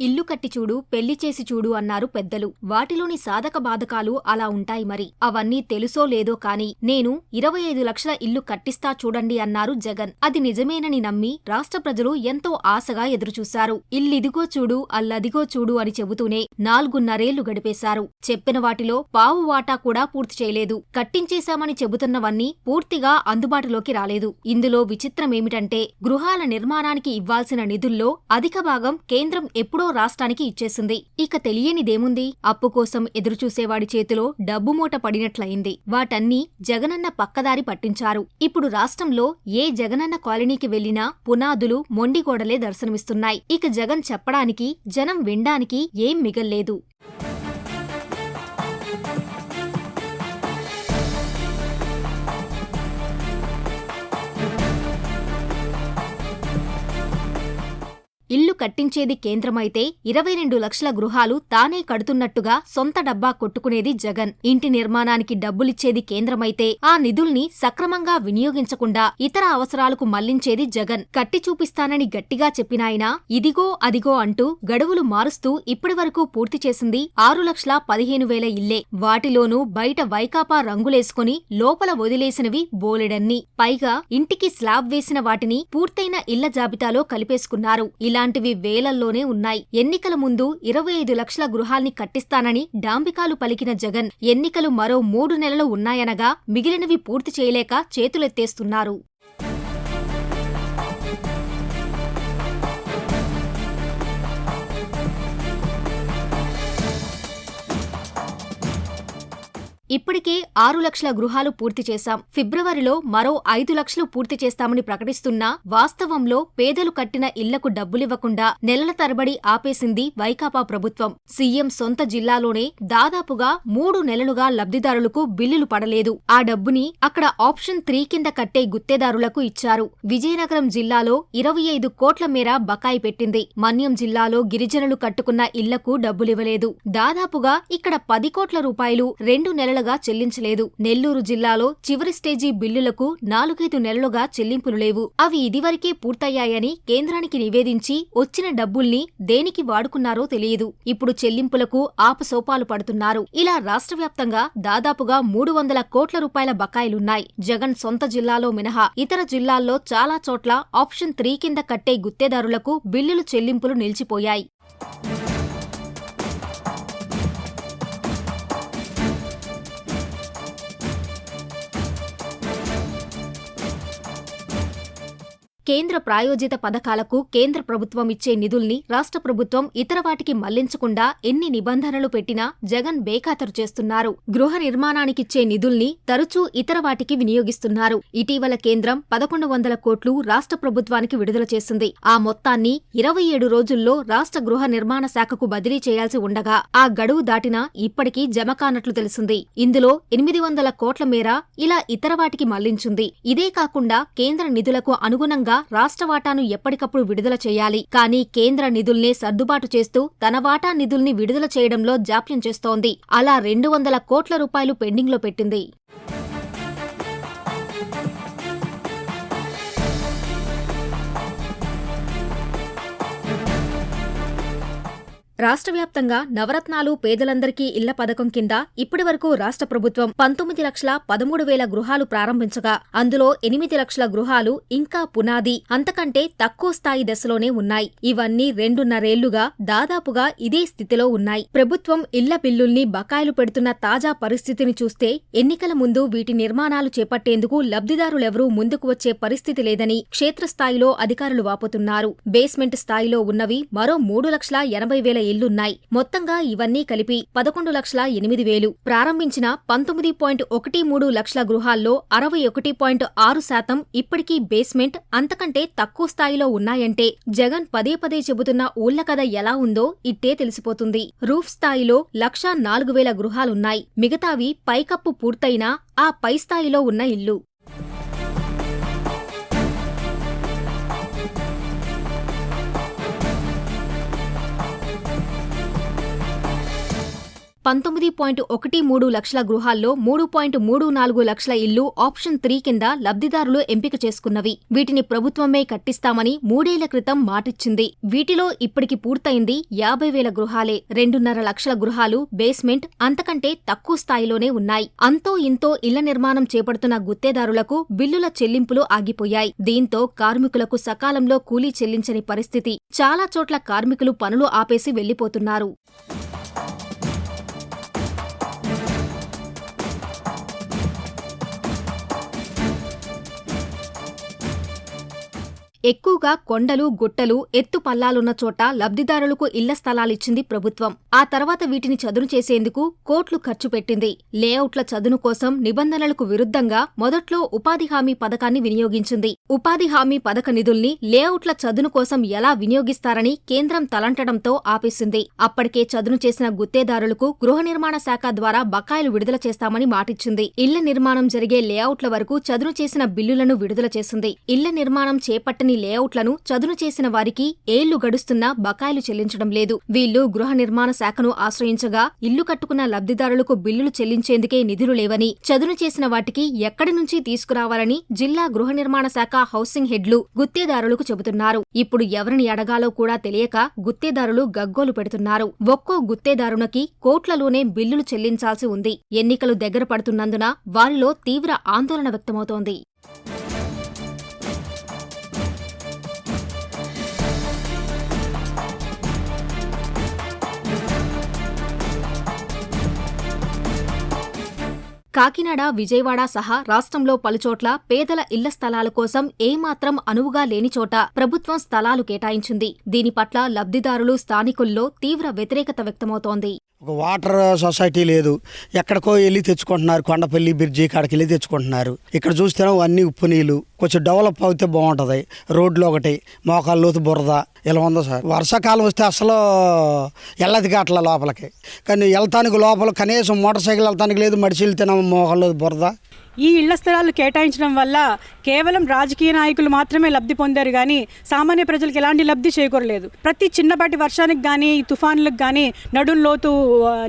ఇల్లు కట్టి చూడు పెళ్ళి చేసి చూడు అన్నారు పెద్దలు. వాటిలోని సాధక బాధకాలు అలా ఉంటాయి మరి. అవన్నీ తెలుసో లేదో కాని నేను ఇరవై ఐదు లక్షల ఇల్లు కట్టిస్తా చూడండి అన్నారు జగన్. అది నిజమేనని నమ్మి రాష్ట్ర ప్రజలు ఎంతో ఆశగా ఎదురుచూశారు. ఇల్లిదిగో చూడు అల్లదిగో చూడు అని చెబుతూనే నాలుగున్నరేళ్ళు గడిపేశారు. చెప్పిన వాటిలో పావు వాటా కూడా పూర్తి చేయలేదు. కట్టించేశామని చెబుతున్నవన్నీ పూర్తిగా అందుబాటులోకి రాలేదు. ఇందులో విచిత్రమేమిటంటే గృహాల నిర్మాణానికి ఇవ్వాల్సిన నిధుల్లో అధిక భాగం కేంద్రం ఎప్పుడో రాష్ట్రానికి ఇచ్చేసింది. ఇక తెలియనిదేముంది? అప్పు కోసం ఎదురుచూసేవాడి చేతిలో డబ్బు మూట పడినట్లయింది. వాటన్నీ జగనన్న పక్కదారి పట్టించారు. ఇప్పుడు రాష్ట్రంలో ఏ జగనన్న కాలనీకి వెళ్ళినా పునాదులు మొండిగోడలే దర్శనమిస్తున్నాయి. ఇక జగన్ చెప్పడానికి జనం వినడానికి ఏం మిగల్లేదు. ఇల్లు కట్టించేది కేంద్రమైతే ఇరవై రెండు లక్షల గృహాలు తానే కడుతున్నట్టుగా సొంత డబ్బా కొట్టుకునేది జగన్. ఇంటి నిర్మాణానికి డబ్బులిచ్చేది కేంద్రమైతే ఆ నిధుల్ని సక్రమంగా వినియోగించకుండా ఇతర అవసరాలకు మళ్ళించేది జగన్. కట్టి చూపిస్తానని గట్టిగా చెప్పినాయనా ఇదిగో అదిగో అంటూ గడువులు మారుస్తూ ఇప్పటివరకు పూర్తి చేసింది ఆరు లక్షల పదిహేను వేల ఇల్లే. వాటిలోనూ బయట వైకాపా రంగులేసుకుని లోపల వదిలేసినవి బోలెడన్ని. పైగా ఇంటికి స్లాబ్ వేసిన వాటిని పూర్తయిన ఇళ్ళ జాబితాలో కలిపేసుకున్నారు. ఇలా ఇలాంటివి వేలల్లోనే ఉన్నాయి. ఎన్నికల ముందు ఇరవై ఐదు లక్షల గృహాల్ని కట్టిస్తానని డాంబికాలు పలికిన జగన్ ఎన్నికలు మరో మూడు నెలలు ఉన్నాయనగా మిగిలినవి పూర్తి చేయలేక చేతులెత్తేస్తున్నారు. ఇప్పటికే ఆరు లక్షల గృహాలు పూర్తి చేశాం. ఫిబ్రవరిలో మరో ఐదు లక్షలు పూర్తి చేస్తామని ప్రకటిస్తున్నా వాస్తవంలో పేదలు కట్టిన ఇళ్ళకు డబ్బులివ్వకుండా నెలల తరబడి ఆపేసింది వైకాపా ప్రభుత్వం. సీఎం సొంత జిల్లాలోనే దాదాపుగా మూడు నెలలుగా లబ్ధిదారులకు బిల్లులు పడలేదు. ఆ డబ్బుని అక్కడ ఆప్షన్ త్రీ కింద కట్టే గుత్తేదారులకు ఇచ్చారు. విజయనగరం జిల్లాలో ఇరవై ఐదు కోట్ల మేర బకాయి పెట్టింది. మన్యం జిల్లాలో గిరిజనులు కట్టుకున్న ఇళ్ళకు డబ్బులివ్వలేదు. దాదాపుగా ఇక్కడ పది కోట్ల రూపాయలు రెండు నెలలుగా చెల్లించలేదు. నెల్లూరు జిల్లాలో చివరి స్టేజీ బిల్లులకు నాలుగైదు నెలలుగా చెల్లింపులు లేవు. అవి ఇదివరకే పూర్తయ్యాయని కేంద్రానికి నివేదించి వచ్చిన డబ్బుల్ని దేనికి వాడుకున్నారో తెలియదు. ఇప్పుడు చెల్లింపులకు ఆపసోపాలు పడుతున్నారు. ఇలా రాష్ట్ర వ్యాప్తంగా దాదాపుగా మూడు వందల కోట్ల రూపాయల బకాయిలున్నాయి. జగన్ సొంత జిల్లాలో మినహా ఇతర జిల్లాల్లో చాలా చోట్ల ఆప్షన్ త్రీ కింద కట్టే గుత్తేదారులకు బిల్లులు చెల్లింపులు నిలిచిపోయాయి. కేంద్ర ప్రాయోజిత పథకాలకు కేంద్ర ప్రభుత్వం ఇచ్చే నిధుల్ని రాష్ట్ర ప్రభుత్వం ఇతర వాటికి మళ్ళించకుండా ఎన్ని నిబంధనలు పెట్టినా జగన్ బేఖాతరు చేస్తున్నారు. గృహ నిర్మాణానికిచ్చే నిధుల్ని తరచూ ఇతర వాటికి వినియోగిస్తున్నారు. ఇటీవల కేంద్రం పదకొండు వందల కోట్లు రాష్ట్ర ప్రభుత్వానికి విడుదల చేసింది. ఆ మొత్తాన్ని ఇరవై ఏడు రోజుల్లో రాష్ట్ర గృహ నిర్మాణ శాఖకు బదిలీ చేయాల్సి ఉండగా ఆ గడువు దాటినా ఇప్పటికీ జమ కానట్లు తెలిసింది. ఇందులో ఎనిమిది వందల కోట్ల మేర ఇలా ఇతర వాటికి మళ్ళించింది. ఇదే కాకుండా కేంద్ర నిధులకు అనుగుణంగా రాష్ట్ర వాటాను ఎప్పటికప్పుడు విడుదల చేయాలి. కానీ కేంద్ర నిధుల్నే సర్దుబాటు చేస్తూ తన వాటా నిధుల్ని విడుదల చేయడంలో జాప్యం చేస్తోంది. అలా రెండు వందల కోట్ల రూపాయలు పెండింగ్లో పెట్టింది. రాష్ట్ర వ్యాప్తంగా నవరత్నాలు పేదలందరికీ ఇళ్ళ పథకం కింద ఇప్పటివరకు రాష్ట్ర ప్రభుత్వం పంతొమ్మిది లక్షల పదమూడు వేల గృహాలు ప్రారంభించగా అందులో ఎనిమిది లక్షల గృహాలు ఇంకా పునాది అంతకంటే తక్కువ స్థాయి దశలోనే ఉన్నాయి. ఇవన్నీ రెండున్నరేళ్ళుగా దాదాపుగా ఇదే స్థితిలో ఉన్నాయి. ప్రభుత్వం ఇళ్ళ బిల్లుల్ని బకాయిలు పెడుతున్న తాజా పరిస్థితిని చూస్తే ఎన్నికల ముందు వీటి నిర్మాణాలు చేపట్టేందుకు లబ్ధిదారులెవరూ ముందుకు వచ్చే పరిస్థితి లేదని క్షేత్రస్థాయిలో అధికారులు వాపోతున్నారు. బేస్మెంట్ స్థాయిలో ఉన్నవి మరో మూడు లక్షల ఎనభై వేల ఇళ్ళున్నాయి మొత్తంగా ఇవన్నీ కలిపి పదకొండు లక్షల ఎనిమిది వేలు. ప్రారంభించిన పంతొమ్మిది పాయింట్ ఒకటి మూడు లక్షల గృహాల్లో అరవై ఒకటి పాయింట్ ఆరు శాతం ఇప్పటికీ బేస్మెంట్ అంతకంటే తక్కువ స్థాయిలో ఉన్నాయంటే జగన్ పదే పదే చెబుతున్న ఊళ్ళ కథ ఎలా ఉందో ఇట్టే తెలిసిపోతుంది. రూఫ్ స్థాయిలో లక్షా నాలుగు వేల గృహాలున్నాయి. మిగతావి పైకప్పు పూర్తయినా ఆ పై స్థాయిలో ఉన్న ఇల్లు. పంతొమ్మిది పాయింట్ ఒకటి మూడు లక్షల గృహాల్లో మూడు పాయింట్ మూడు నాలుగు లక్షల ఇల్లు ఆప్షన్ త్రీ కింద లబ్ధిదారులు ఎంపిక చేసుకున్నవి. వీటిని ప్రభుత్వమే కట్టిస్తామని మూడేళ్ళ క్రితం మాటిచ్చింది. వీటిలో ఇప్పటికి పూర్తయింది యాభై వేల గృహాలే. రెండున్నర లక్షల గృహాలు బేస్మెంట్ అంతకంటే తక్కువ స్థాయిలోనే ఉన్నాయి. అంతో ఇంతో ఇళ్ళ నిర్మాణం చేపడుతున్న గుత్తేదారులకు బిల్లుల చెల్లింపులు ఆగిపోయాయి. దీంతో కార్మికులకు సకాలంలో కూలీ చెల్లించని పరిస్థితి. చాలా చోట్ల కార్మికులు పనులు ఆపేసి వెళ్ళిపోతున్నారు ఎక్కువగా కొండలు గుట్టలు ఎత్తు పల్లాలున్న చోట లబ్ధిదారులకు ఇళ్ళ స్థలాలిచ్చింది ప్రభుత్వం. ఆ తర్వాత వీటిని చదును చేసేందుకు కోట్లు ఖర్చు పెట్టింది. లేఅవుట్ల చదును కోసం నిబంధనలకు విరుద్ధంగా మొదట్లో ఉపాధి హామీ పథకాన్ని వినియోగించింది. ఉపాధి హామీ పథక నిధుల్ని లేఅవుట్ల చదును కోసం ఎలా వినియోగిస్తారని కేంద్రం తలంటడంతో ఆపేసింది. అప్పటికే చదును చేసిన గుత్తేదారులకు గృహ నిర్మాణ శాఖ ద్వారా బకాయిలు విడుదల చేస్తామని మాటిచ్చింది. ఇళ్ళ నిర్మాణం జరిగే లేఅవుట్ల వరకు చదును చేసిన బిల్లులను విడుదల చేసింది. ఇళ్ళ నిర్మాణం చేపట్టని లేఅవుట్లను చదును చేసిన వారికి ఏళ్ళు గడుస్తున్నా బకాయిలు చెల్లించడం లేదు. వీళ్ళు గృహ నిర్మాణ శాఖను ఆశ్రయించగా ఇల్లు కట్టుకున్న లబ్ధిదారులకు బిల్లులు చెల్లించేందుకే నిధులు లేవని చదును చేసిన వాటికి ఎక్కడి నుంచి తీసుకురావాలని జిల్లా గృహ నిర్మాణ శాఖ హౌసింగ్ హెడ్లు గుత్తేదారులకు చెబుతున్నారు. ఇప్పుడు ఎవరిని అడగాలో కూడా తెలియక గుత్తేదారులు గగ్గోలు పెడుతున్నారు. ఒక్కో గుత్తేదారునికి కోట్లలోనే బిల్లులు చెల్లించాల్సి ఉంది. ఎన్నికలు దగ్గర పడుతున్నందున వారిలో తీవ్ర ఆందోళన వ్యక్తమవుతోంది. కాకినాడ విజయవాడ సహా రాష్ట్రంలో పలుచోట్ల పేదల ఇళ్ళ స్థలాల కోసం ఏమాత్రం అనువుగా లేని చోట ప్రభుత్వం స్థలాలు కేటాయించింది. దీని పట్ల లబ్ధిదారులు స్థానికుల్లో తీవ్ర వ్యతిరేకత వ్యక్తమవుతోంది. ఒక వాటర్ సొసైటీ లేదు. ఎక్కడికో వెళ్ళి తెచ్చుకుంటున్నారు. కొండపల్లి బ్రిడ్జి కాడికి వెళ్ళి తెచ్చుకుంటున్నారు. ఇక్కడ చూస్తేనే అన్ని ఉప్పు నీళ్ళు. కొంచెం డెవలప్ అవుతే బాగుంటుంది. రోడ్లు ఒకటి మోకాళ్ళ లోతు బురద ఇలా ఉందో సార్? వర్షాకాలం వస్తే అసలు వెళ్ళదు కాట్ల లోపలికి. కానీ వెళ్తానికి లోపల కనీసం మోటార్ సైకిల్ వెళ్తానికి లేదు. మడిచి వెళ్తేనే మోకాళ్ళ లోతు బురద. ఈ ఇళ్ళ స్థలాలు కేటాయించడం వల్ల కేవలం రాజకీయ నాయకులు మాత్రమే లబ్ధి పొందారు కానీ సామాన్య ప్రజలకు ఎలాంటి లబ్ధి చేకూరలేదు. ప్రతి చిన్నపాటి వర్షానికి కానీ ఈ తుఫాన్లకు కానీ నడుం లోతు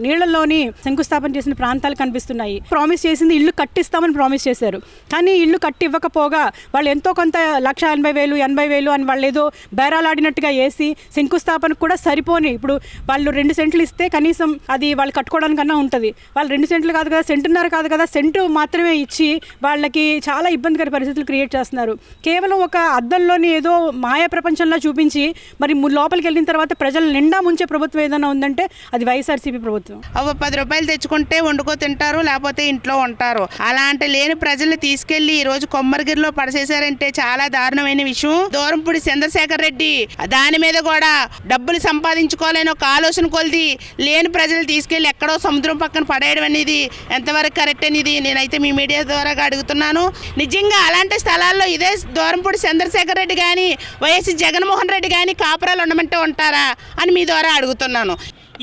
నీళ్ళలోని శంకుస్థాపన చేసిన ప్రాంతాలు కనిపిస్తున్నాయి. ప్రామిస్ చేసింది ఇల్లు కట్టిస్తామని ప్రామిస్ చేశారు. కానీ ఇల్లు కట్టి ఇవ్వకపోగా వాళ్ళు ఎంతో కొంత లక్ష ఎనభై వేలు ఎనభై వేలు అని వాళ్ళు ఏదో బేరాలాడినట్టుగా వేసి శంకుస్థాపనకు కూడా సరిపోని. ఇప్పుడు వాళ్ళు రెండు సెంట్లు ఇస్తే కనీసం అది వాళ్ళు కట్టుకోవడానికన్నా ఉంటుంది. వాళ్ళు రెండు సెంట్లు కాదు కదా సెంటున్నర కాదు కదా సెంటు మాత్రమే ఇచ్చి వాళ్ళకి చాలా ఇబ్బందికర పరిస్థితులు క్రియేట్ చేస్తున్నారు. కేవలం ఒక అద్దంలోని ఏదో మాయా ప్రపంచంలో చూపించి మరి లోపలికి వెళ్ళిన తర్వాత ప్రజలు నిండా ముంచే ప్రభుత్వం ఏదైనా ఉందంటే అది వైఎస్ఆర్సీపీ ప్రభుత్వం. అవ పది రూపాయలు తెచ్చుకుంటే వండుకో తింటారు లేకపోతే ఇంట్లో ఉంటారు. అలాంటి లేని ప్రజల్ని తీసుకెళ్ళి ఈ రోజు కొమ్మరిగిరిలో పడసేశారంటే చాలా దారుణమైన విషయం. దూరంపూడి చంద్రశేఖర్ రెడ్డి దాని మీద కూడా డబ్బులు సంపాదించుకోవాలని ఒక ఆలోచన కొలిది లేని ప్రజలు తీసుకెళ్ళి ఎక్కడో సముద్రం పక్కన పడేయడం అనేది ఎంతవరకు కరెక్ట్ అనేది నేనైతే మీ మీడియా ద్వారా అడుగుతున్నాను. నిజంగా అలాంటి స్థలాల్లో ఇదే దూరంపూడి చంద్రశేఖర్ రెడ్డి కానీ వైఎస్ జగన్మోహన్ రెడ్డి కానీ కాపురాలు ఉండమంటే ఉంటారా అని మీ ద్వారా అడుగుతున్నాను.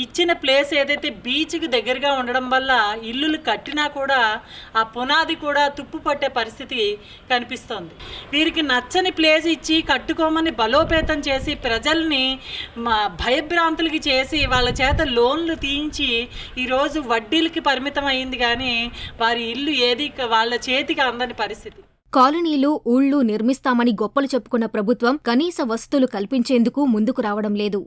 ఇచ్చిన ప్లేస్ ఏదైతే బీచ్కి దగ్గరగా ఉండడం వల్ల ఇల్లులు కట్టినా కూడా ఆ పునాది కూడా తుప్పు పట్టే పరిస్థితి కనిపిస్తోంది. వీరికి నచ్చని ప్లేస్ ఇచ్చి కట్టుకోమని బలోపేతం చేసి ప్రజల్ని మా భయభ్రాంతులకి చేసి వాళ్ళ చేత లోన్లు తీయించి ఈరోజు వడ్డీలకి పరిమితం అయింది కానీ వారి ఇల్లు ఏది వాళ్ళ చేతికి అందని పరిస్థితి. కాలనీలు ఊళ్ళు నిర్మిస్తామని గొప్పలు చెప్పుకున్న ప్రభుత్వం కనీస వసతులు కల్పించేందుకు ముందుకు రావడం లేదు.